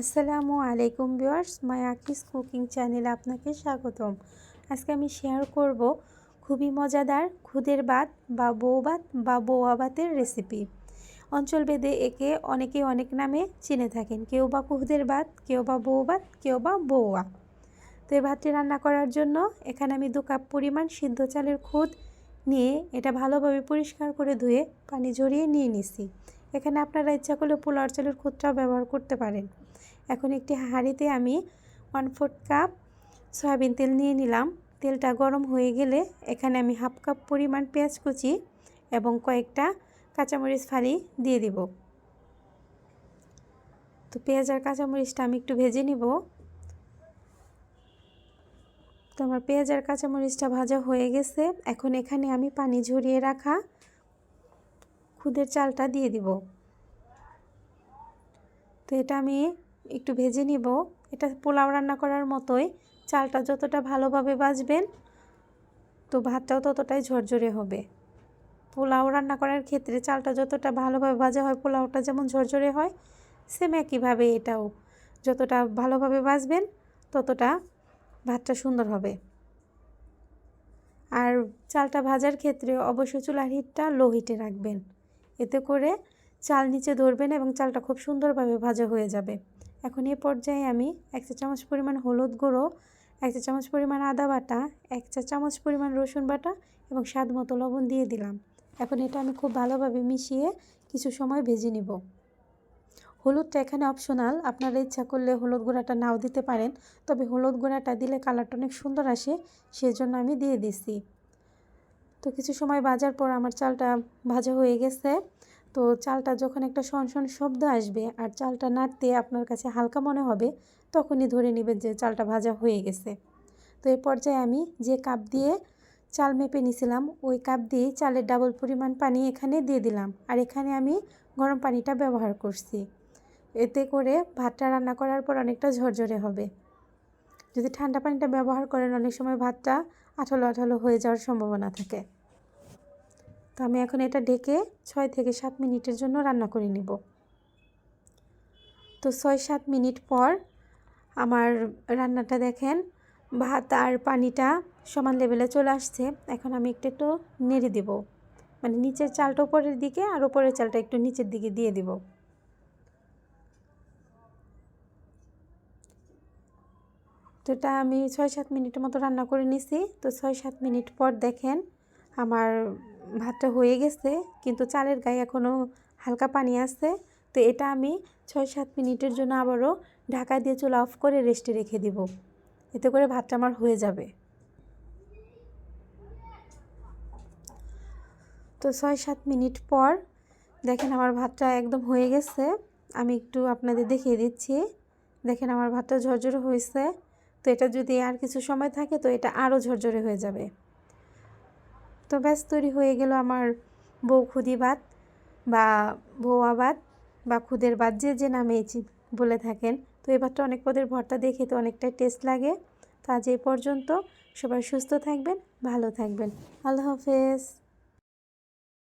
আসসালামু আলাইকুম ভিউয়ার্স, মাই আকিস কুকিং চ্যানেলে আপনাকে স্বাগতম। আজকে আমি শেয়ার করব খুবই মজাদার খুদের ভাত বা বউ ভাত বা বৌয়া ভাতের রেসিপি অঞ্চল ভেদে একে অনেকে অনেক নামে চিনে থাকেন, কেউ বা খুদের ভাত কেউ বা বউ ভাত কেউ বা বৌয়া তো এই ভাতটি রান্না করার জন্য এখানে আমি দু কাপ পরিমাণ সিদ্ধ চালের খুদ নিয়ে এটা ভালোভাবে পরিষ্কার করে ধুয়ে পানি ঝরিয়ে নিয়ে নিছি। এখানে আপনারা ইচ্ছা করলে পোলার চালের খুদটাও ব্যবহার করতে পারেন। এখন একটি হাঁড়িতে আমি ওয়ান ফোর্থ কাপ সয়াবিন তেল নিয়ে নিলাম। তেলটা গরম হয়ে গেলে এখানে আমি হাফ কাপ পরিমাণ পেঁয়াজ কুচি এবং কয়েকটা কাঁচামরিচ ফালি দিয়ে দিব। তো পেঁয়াজ আর কাঁচামরিচটা আমি একটু ভেজে নিব। তো আমার পেঁয়াজ আর কাঁচামরিচটা ভাজা হয়ে গেছে। এখন এখানে আমি পানি ঝরিয়ে রাখা খুদের চালটা দিয়ে দিব। তো এটা আমি একটু ভেজে নিব। এটা পোলাও রান্না করার মতোই। চালটা যতটা ভালোভাবে বাজবেন, তো ভাতটাও ততটাই ঝরঝরে হবে। পোলাও রান্না করার ক্ষেত্রে চালটা যতটা ভালোভাবে ভাজা হয়, পোলাওটা যেমন ঝরঝরে হয় সেম একইভাবে এটাও। যতটা ভালোভাবে বাজবেন, ততটা ভাতটা সুন্দর হবে। আর চালটা ভাজার ক্ষেত্রে অবশ্যই চুলার হিটটা লো হিটে রাখবেন। এতে করে চাল নিচে ধরবেন এবং চালটা খুব সুন্দরভাবে ভাজা হয়ে যাবে। এখন এ পর্যায়ে আমি এক চা চামচ পরিমাণ হলুদ গুঁড়ো, এক চা চামচ পরিমাণ আদা বাটা, এক চা চামচ পরিমাণ রসুন বাটা এবং স্বাদ মতো লবণ দিয়ে দিলাম। এখন এটা আমি খুব ভালোভাবে মিশিয়ে কিছু সময় ভেজে নিব। হলুদটা এখানে অপশনাল আপনারা ইচ্ছা করলে হলুদ গুঁড়াটা নাও দিতে পারেন, তবে হলুদ গুঁড়াটা দিলে কালারটা অনেক সুন্দর আসে, সেজন্য আমি দিয়ে দিছি। তো কিছু সময় বাজার পর আমার চালটা ভাজা হয়ে গেছে। তো চালটা যখন একটা শন শব্দ আসবে আর চালটা নাড়তে আপনার কাছে হালকা মনে হবে, তখনই ধরে নেবেন যে চালটা ভাজা হয়ে গেছে। তো এই পর্যায়ে আমি যে কাপ দিয়ে চাল মেপে নিছিলাম, ওই কাপ দিয়ে চালের ডাবল পরিমাণ পানি এখানে দিয়ে দিলাম। আর এখানে আমি গরম পানিটা ব্যবহার করছি। এতে করে ভাতটা রান্না করার পর অনেকটা ঝরঝরে হবে। যদি ঠান্ডা পানিটা ব্যবহার করেন, অনেক সময় ভাতটা আঠালো আঠালো হয়ে যাওয়ার সম্ভাবনা থাকে। তো আমি এখন এটা ডেকে ছয় থেকে সাত মিনিটের জন্য রান্না করে নিব। তো ছয় সাত মিনিট পর আমার রান্নাটা দেখেন, ভাত আর পানিটা সমান লেভেলে চলে আসছে। এখন আমি একটু একটু নেড়ে দেব। মানে নিচের চালটা উপরের দিকে আর উপরের চালটা একটু নিচের দিকে দিয়ে দিব। তো এটা আমি ছয় সাত মিনিটের মতো রান্না করে নিছি। তো ছয় সাত মিনিট পর দেখেন আমার ভাতটা হয়ে গেছে, কিন্তু চালের গায়ে এখনও হালকা পানি আছে। তো এটা আমি ছয় সাত মিনিটের জন্য আবারও ঢাকা দিয়ে চুলা অফ করে রেস্টে রেখে দিব। এতে করে ভাতটা আমার হয়ে যাবে। তো ছয় সাত মিনিট পর দেখেন আমার ভাতটা একদম হয়ে গেছে। আমি একটু আপনাদের দেখিয়ে দিচ্ছি। দেখেন আমার ভাতটা ঝরঝরে হয়েছে। তো এটা যদি আর কিছু সময় থাকে, তো এটা আরও ঝরঝরে হয়ে যাবে। তো ব্যাস তৈরি হয়ে গেল আমার বউ খুদি ভাত বা ভৌয়া ভাত বা খুদের বাদ, যে যে নামে বলে থাকেন। তো এবারটা অনেক পদের ভর্তা দেখে তো অনেকটাই টেস্ট লাগে। তো আজ এই পর্যন্ত সবাই সুস্থ থাকবেন, ভালো থাকবেন। আল্লাহ হাফেজ।